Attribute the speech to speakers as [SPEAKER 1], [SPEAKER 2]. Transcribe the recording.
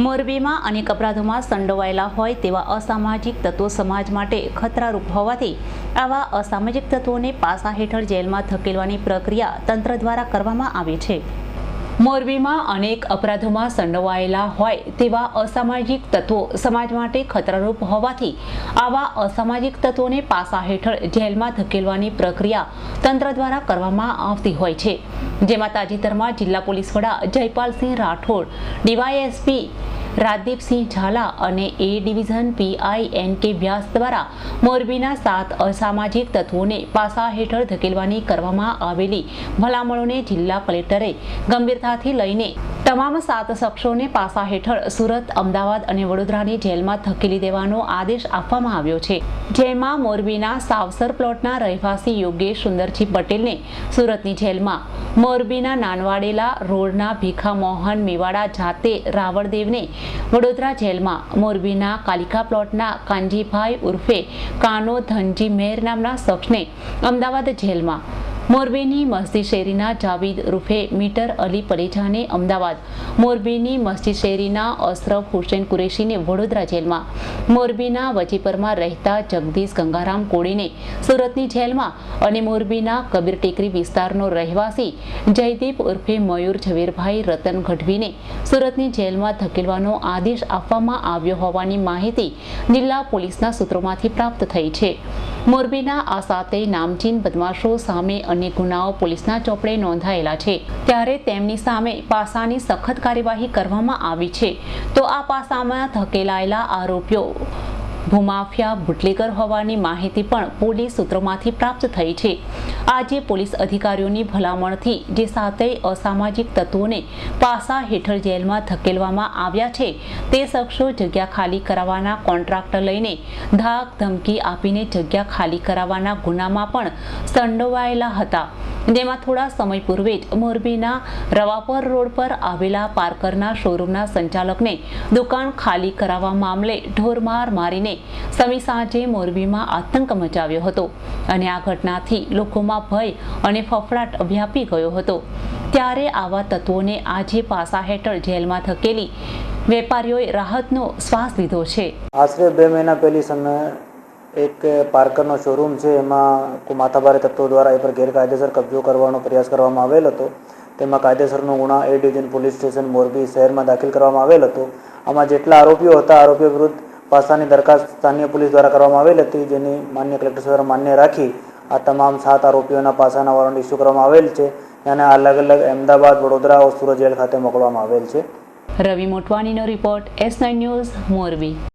[SPEAKER 1] મોરબીમાં અનેક અપરાધોમાં સંડોવાયેલા હોય તેવા અસામાજિક તત્વો સમાજ માટે ખતરારૂપ હોવાથી આવા અસામાજિક તત્વોને પાસા હેઠળ જેલમાં ધકેલવાની પ્રક્રિયા તંત્ર દ્વારા કરવામાં આવે છે. મોરબીમાં અનેક અપરાધોમાં સંડોવાયેલા હોય તેવા અસામાજિક તત્વો સમાજ માટે ખતરારૂપ હોવાથી આવા અસામાજિક તત્વોને પાસા હેઠળ જેલમાં ધકેલવાની પ્રક્રિયા તંત્ર દ્વારા કરવામાં આવતી હોય છે. જેમાં તાજેતરમાં જિલ્લા પોલીસ વડા જયપાલસિંહ રાઠોડ, ડીવાયએસપી રાજદીપસિંહ ઝાલા અને એ ડિવિઝન પીઆઈ એન કે વ્યાસ દ્વારા મોરબીના સાત અસામાજિક તત્વોને પાસા હેઠળ ધકેલવાની કરવામાં આવેલી ભલામણોને જિલ્લા કલેક્ટરે ગંભીરતાથી લઈને તમામ સાત શખ્સોને પાસા હેઠળ સુરત, અમદાવાદ અને વડોદરાની જેલમાં ધકેલી દેવાનો આદેશ આપવામાં આવ્યો છે. જેમાં મોરબીના સાવસર પ્લોટના રહેવાસી યોગેશ સુંદરજી પટેલને સુરતની જેલમાં. મોરબીના નાનવાડેલા રોડના ભીખા મોહન મેવાડા જાતે રાવળદેવને વડોદરા જેલમાં. મોરબીના કાલિકા પ્લોટના કાનજીભાઈ ઉર્ફે કાનો ધનજી મેર નામના શખ્સને અમદાવાદ જેલમાં. મોરબીની મસ્જિદ શેરીના જાવીદ રૂફે મીટર અલી પલેજાને અમદાવાદ. મોરબીની મસ્જિદ શેરીના અશરફ હુસેન કુરેશીને વડોદરા જેલમાં. મોરબીના વજીપરમાં રહેતા જગદીશ ગંગારામ કોળીને સુરતની જેલમાં અને મોરબીના કબીર ટેકરી વિસ્તારનો રહેવાસી જયદીપ ઉર્ફે મયુર ઝવેરભાઈ રતન ગઢવીને સુરતની જેલમાં ધકેલવાનો આદેશ આપવામાં આવ્યો હોવાની માહિતી જિલ્લા પોલીસના સૂત્રોમાંથી પ્રાપ્ત થઈ છે. મોરબીના આ સાતે નામચીન બદમાશો સામે અન્ય ગુનાઓ પોલીસના ચોપડે નોંધાયેલા છે. ત્યારે તેમની સામે પાસાની સખત કાર્યવાહી કરવામાં આવી છે. તો આ પાસામાં ધકેલાયેલા આરોપીઓ ભૂમાફિયા, બુટલેગર હોવાની માહિતી પણ પોલીસ સૂત્રોમાંથી પ્રાપ્ત થઈ છે. આજે પોલીસ અધિકારીઓની ભલામણથી જે સાતેય અસામાજિક તત્વોને પાસા હેઠળ જેલમાં ધકેલવામાં આવ્યા છે, તે શખ્સો જગ્યા ખાલી કરાવવાના કોન્ટ્રાક્ટ લઈને ધાક ધમકી આપીને જગ્યા ખાલી કરાવવાના ગુનામાં પણ સંડોવાયેલા હતા. જેમાં થોડા સમય પૂર્વે જ મોરબીના રવાપર રોડ પર આવેલા પાર્કરના શોરૂમના સંચાલકને દુકાન ખાલી કરાવવા મામલે ઢોરમાર મારીને સમી સાંજે મોરબીમાં આતંક મચાવ્યો હતો અને આ ઘટનાથી લોકોમાં ભય અને ફફડાટ વ્યાપી ગયો હતો. ત્યારે આવા તત્વોને આજે પાસા હેઠળ જેલમાં ધકેલી વેપારીઓએ રાહતનો શ્વાસ લીધો છે.
[SPEAKER 2] આશરે બે મહિના પહેલી સમય એક પાર્કરનો શોરૂમ છે, એમાં માથાભારે તત્વો દ્વારા એ પર ગેરકાયદેસર કબજો કરવાનો પ્રયાસ કરવામાં આવેલ હતો. તેમાં કાયદેસરનો ગુના A division, police station, Morbi શહેરમાં દાખલ કરવામાં આવેલ હતો. આમાં જેટલા આરોપીઓ હતા, આરોપીઓ વિરુદ્ધ પાસાની દરખાસ્ત સ્થાનીય પોલીસ દ્વારા કરવામાં આવેલ હતી, જેની માન્ય કલેક્ટર દ્વારા માન્ય રાખી આ તમામ સાત આરોપીઓના પાસાના વોરંટ ઇસ્યુ કરવામાં આવેલ છે અને અલગ અલગ અમદાવાદ, વડોદરા, સુરત જેલ ખાતે મોકલવામાં આવેલ છે.
[SPEAKER 1] Ravi મોટવાણીનો report S nine news, Morbi.